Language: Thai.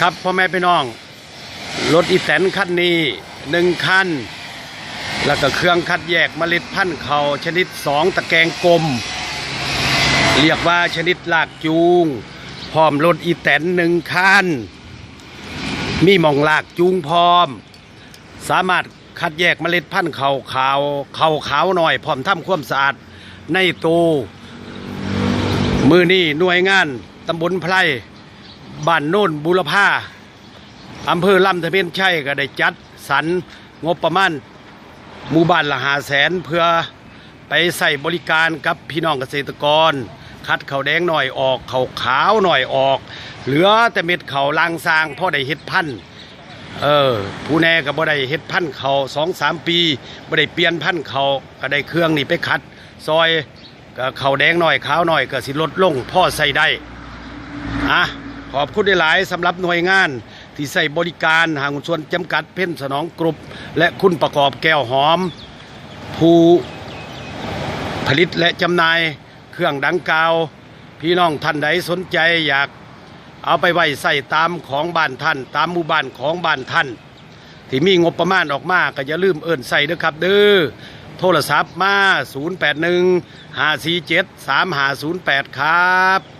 ครับพ่อแม่พี่น้อง รถอีแตนคันนี้หนึ่งคัน แล้วก็เครื่องคัดแยกเมล็ดพันธุ์เขาชนิดสองตะแกรงกลม เรียกว่าชนิดลากจูง พร้อมรถอีแตนหนึ่งคัน มีหมองลากจูงพร้อม สามารถคัดแยกเมล็ดพันธุ์เขาขาวเขาขาวหน่อย พร้อมทำความสะอาดในตูมือนี่หน่วยงานตำบลไพร บ้านโน่นบุรพาอำเภอลำตะเพียนชัยก็ได้จัดสรรงบประมาณหมู่บ้านละหาแสนเพื่อไปใส่บริการกับพี่น้องเกษตรกร คัดเขาแดงหน่อยออกเขาขาวหน่อยออก เหลือแต่เม็ดเขาลางซางพ่อได้เฮ็ดพันธุ์เออผู้แน่ก็บ่ได้เฮ็ดพันธุ์เขาสองสามปีบ่ได้เปลี่ยนพันธุ์เขาก็ได้เครื่องนี่ไปขัด ซอยก็เขาแดงหน่อยขาวหน่อยก็สิลดลงพ่อใส่ได้อะ ขอบคุณหลายๆสำหรับหน่วยงาน ที่ใส่บริการหางส่วนจำกัดเพ่นสนองกรุปและคุณประกอบแก้วหอม ผู้ผลิตและจำหน่ายเครื่องดังกล่าว พี่น้องท่านใดสนใจอยากเอาไปไว้ใส่ตามของบ้านท่าน ตามหมู่บ้านของบ้านท่าน ที่มีงบประมาณออกมาก็อย่าลืมเอิ่นใส่เด้อครับ เด้อโทรศัพท์มา 081 547 3508 ครับ